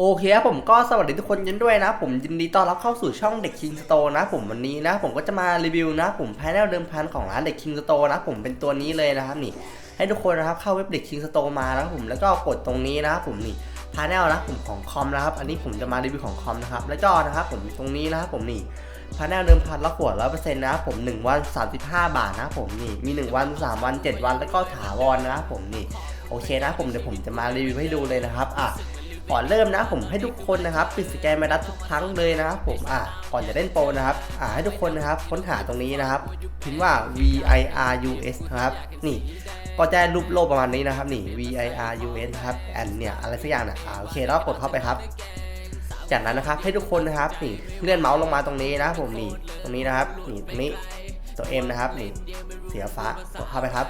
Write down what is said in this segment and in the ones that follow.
โอเคครับผมก็สวัสดีทุกคนกันด้วยนะ ผมยินดีต้อนรับเข้าสู่ช่องเด็ก King Store นะ ผมวันนี้นะ ผมก็จะมารีวิวนะ ผมภายในเดิมพันของร้านเด็ก King Store นะผมเป็นตัวนี้เลยนะครับนี่ ให้ทุกคนนะครับเข้าเว็บเด็ก King Store มานะครับผมแล้วก็กดตรงนี้นะครับผมนี่พาแนลนะผมของคอมนะครับ อันนี้ผมจะมารีวิวของคอมนะครับ แล้วก็นะครับผมตรงนี้นะครับผมนี่พาแนลเดิมพันละขวดร้อยเปอร์เซ็นต์นะครับผม1วัน35บาทนะผมนี่มี1วัน3วัน7วันแล้วก็ถาวรนะครับผมนี่โอเคนะผมเดี๋ยวผมจะมารีวิวให้ดูเลยนะครับอะ ก่อนเริ่มนะผมให้ทุกคนนะครับปิดสแกนไวรัสทุกครั้งเลยนะครับผมอะก่อนจะเล่นโปรนะครับอะให้ทุกคนนะครับค้นหาตรงนี้นะครับพิมพ์ว่า V I R U S นะครับนี่ก็จะรูปโลกประมาณนี้นะครับนี่ V I R U S นะครับแอนเนี่ยอะไรสักอย่างนะอ่าโอเคแล้วกดเข้าไปครับ จากนั้นนะครับให้ทุกคนนะครับนี่เลื่อนเมาส์ลงมาตรงนี้นะผมนี่ตรงนี้นะครับนี่ตรงนี้ตัว M นะครับนี่เสียฟ้ากดเข้าไปครับ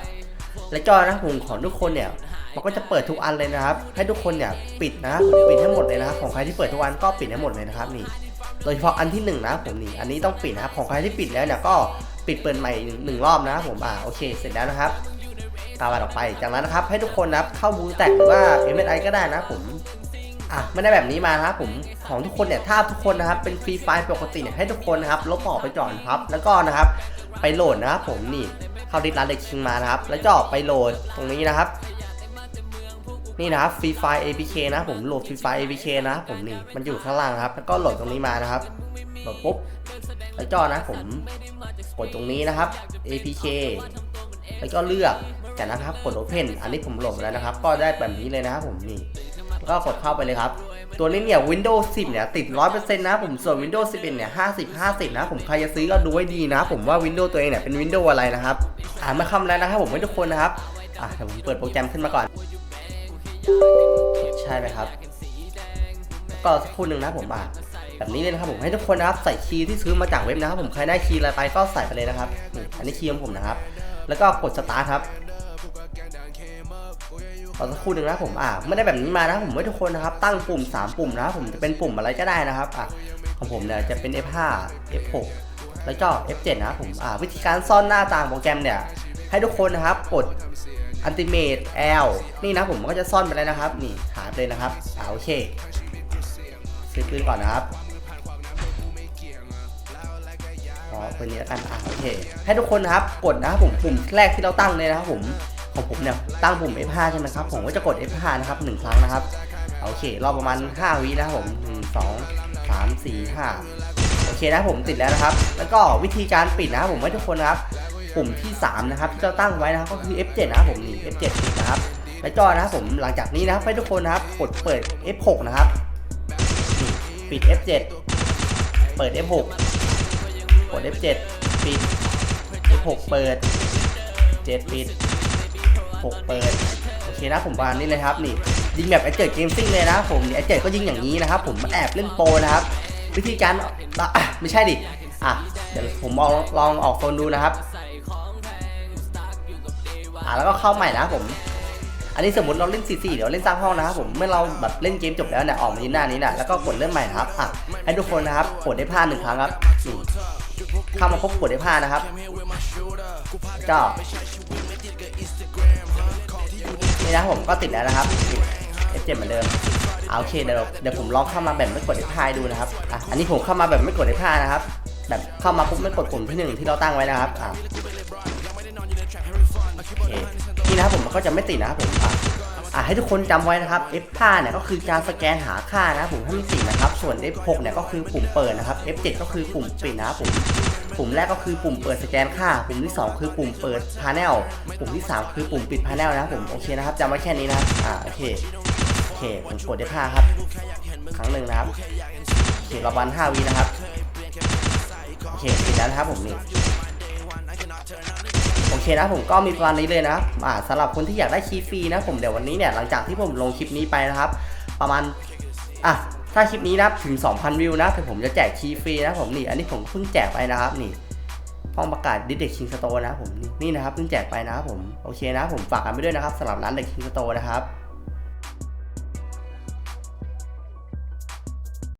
และจอนะผมของทุกคนเนี่ย มันก็จะเปิดทุกอันเลยนะครับ ให้ทุกคนเนี่ยปิดนะครับปิดให้หมดเลยนะครับของใครที่เปิดทุกอันก็ปิดให้หมดเลยนะครับนี่ โดยเฉพาะอันที่หนึ่งนะผมนี่ อันนี้ต้องปิดนะครับ ของใครที่ปิดแล้วเนี่ยก็ปิดเปิดใหม่หนึ่งรอบนะครับผม อ่าโอเค เสร็จแล้วนะครับ ตามมาต่อไป จากนั้นนะครับให้ทุกคนนะครับเข้าบูแตกหรือว่า m อ i ก็ได้นะผมอะไม่ได้แบบนี้มานะครับผมของทุกคนเนี่ยถ้าทุกคนนะครับเป็นฟรีไฟล์ปกติเนี่ยให้ทุกคนนะครับลบออกไปก่อนครับ แล้วก็นะครับไปโหลดนะครับผมนี่เข้าดิสร้าเด็กคิงมานะครับ แล้วก็ไปโหลดตรงนี้นะครับ นี่นะครับฟรีไฟ APK นะผมโหลดฟรีไฟ APK นะ ผมนี่มันอยู่ข้างล่างครับ แล้วก็โหลดตรงนี้มานะครับโหลดปุ๊บแล้วก็นะผมกดตรงนี้นะครับ APK แล้วก็เลือกจากนั้นครับกด Open อันนี้ผมโหลดแล้วนะครับ ก็ได้แบบนี้เลยนะครับผมนี่แล้วก็กดเข้าไปเลยครับ ตัวนี้เนี่ย Windows 10 เนี่ย ติด 100%นะผมส่วน Windows 11 เนี่ย 50 50 นะ ผมใครจะซื้อก็ดูให้ดีนะ ผมว่า Windows ตัวเองเนี่ย เป็น Windows อะไรนะครับ อ่านมาคำแล้วนะครับผมให้ทุกคนนะครับ อะเดี๋ยวผมเปิดโปรแกรมขึ้นมาก่อน ใช่ไหมครับ ก็สักครู่หนึ่งนะผมอะแบบนี้เลยนะครับผมให้ทุกคนนะครับใส่คีย์ที่ซื้อมาจากเว็บนะครับ ผมใครได้คีย์อะไรไปก็ใส่ไปเลยนะครับอันนี้คีย์ของผมนะครับ แล้วก็กดสตาร์ทครับขอสักครู่หนึ่งนะผมอะไม่ได้แบบนี้มานะผมให้ทุกคนนะครับ ตั้งปุ่ม 3 ปุ่มนะครับผมจะเป็นปุ่มอะไรก็ได้นะครับอะของผมเนี่ยจะเป็น F5 F6 แล้วก็ F7 นะครับผมอะวิธีการซ่อนหน้าต่างโปรแกรมเนี่ยให้ทุกคนนะครับกด Ultimate L นี่นะผมก็จะซ่อนไปแล้วนะครับ นี่หาเลยนะครับอาโอเคซื้อปืนก่อนนะครับอ๋อคนนี้แล้วกันอ่าโอเค ให้ทุกคนนะครับกดนะครับผมปุ่มแรกที่เราตั้งเลยนะครับผมของผมเนี่ยตั้งปุ่ม F5 ใช่ไหมครับ ผมก็จะกด F5 นะครับหนึ่งครั้งนะครับโอเค รอบประมาณ 5 วินะครับผม1 2 3 4 5โอเคนะผมติดแล้วนะครับ แล้วก็วิธีการปิดนะครับผมให้ทุกคนนะครับ ปุ่มที่ 3 นะครับที่เราตั้งไว้นะครับก็คือ F7 นะครับผมนี่ F7 นะครับแล้วก็นะครับผมหลังจากนี้นะครับให้ทุกคนนะครับกดเปิด F6 นะครับปิด F7 เปิด F6 กด F7 ปิด F6 เปิด 7 ปิด 6 เปิด โอเคนะผมวางนี่เลยครับนี่ยิงแบบไอเจิดเกมซิ่งเลยนะผมไอเจิดก็ยิงอย่างนี้นะครับผมแอบเล่นโปรนะครับ วิธีการไม่ใช่ดิอะเดี๋ยวผมลองลองออกโซนดูนะครับ อ่าแล้วก็เข้าใหม่นะครับผม อันนี้สมมติเราเล่น 4 4 เดี๋ยวเล่นสร้างห้องนะครับผม เมื่อเราแบบเล่นเกมจบแล้วเนี่ยออกมายืนหน้านี้นะแล้วก็กดเริ่มใหม่นะครับ อะ ให้ทุกคนนะครับกดได้ผ้าหนึ่งครั้งครับเข้ามาพบกดได้ผ้านะครับ ก็นี่นะผมก็ติดแล้วนะครับเอฟเจ็เหมือนเดิมเอาโอเคเดี๋ยวเดี๋ยวผมลองเข้ามาแบบไม่กดได้ผ้าให้ดูนะครับอะอันนี้ผมเข้ามาแบบไม่กดได้ผ้านะครับ แบบเข้ามาปุ๊บไม่กดปุ่มที่หนึ่งที่เราตั้งไว้นะครับอะ นี่นะครับผมมันก็จะไม่ติดนะครับผมอะให้ทุกคนจำไว้นะครับ F5 เนี่ยก็คือการสแกนหาค่านะครับผมให้มันติดนะครับ ส่วน F6 เนี่ยก็คือปุ่มเปิดนะครับ F7 ก็คือปุ่มปิดนะครับผมปุ่มแรกก็คือปุ่มเปิดสแกนค่า ปุ่มที่ 2 คือปุ่มเปิดพา n นล ปุ่มที่ 3 คือปุ่มปิดพา n นลนะครับผมโอเคนะครับจำไว้แค่นี้นะครับอ่าโอเคโอเคผมกด F5 ครับ ครั้งหนึ่งนะครับโอเครอวัน5วินะครับโอเคติดแล้วนะครับผมนี่ เคนะผมก็มีประมาณนี้เลยนะครับอ่าสำหรับคนที่อยากได้คีย์ฟรีนะผมเดี๋ยววันนี้เนี่ยหลังจากที่ผมลงคลิปนี้ไปนะครับ ประมาณอะถ้าคลิปนี้นับถึง 2,000 วิวนะเดี๋ยวผมจะแจกคีย์ฟรีนะผมนี่อันนี้ผมเพิ่งแจกไปนะครับนี่ห้องประกาศดิเด็กชิงสโตนะผมนี่นะครับเพิ่งแจกไปนะครับผมโอเคนะผมฝากกันไปด้วยนะครับสำหรับร้านเด็กชิงสโตนะครับ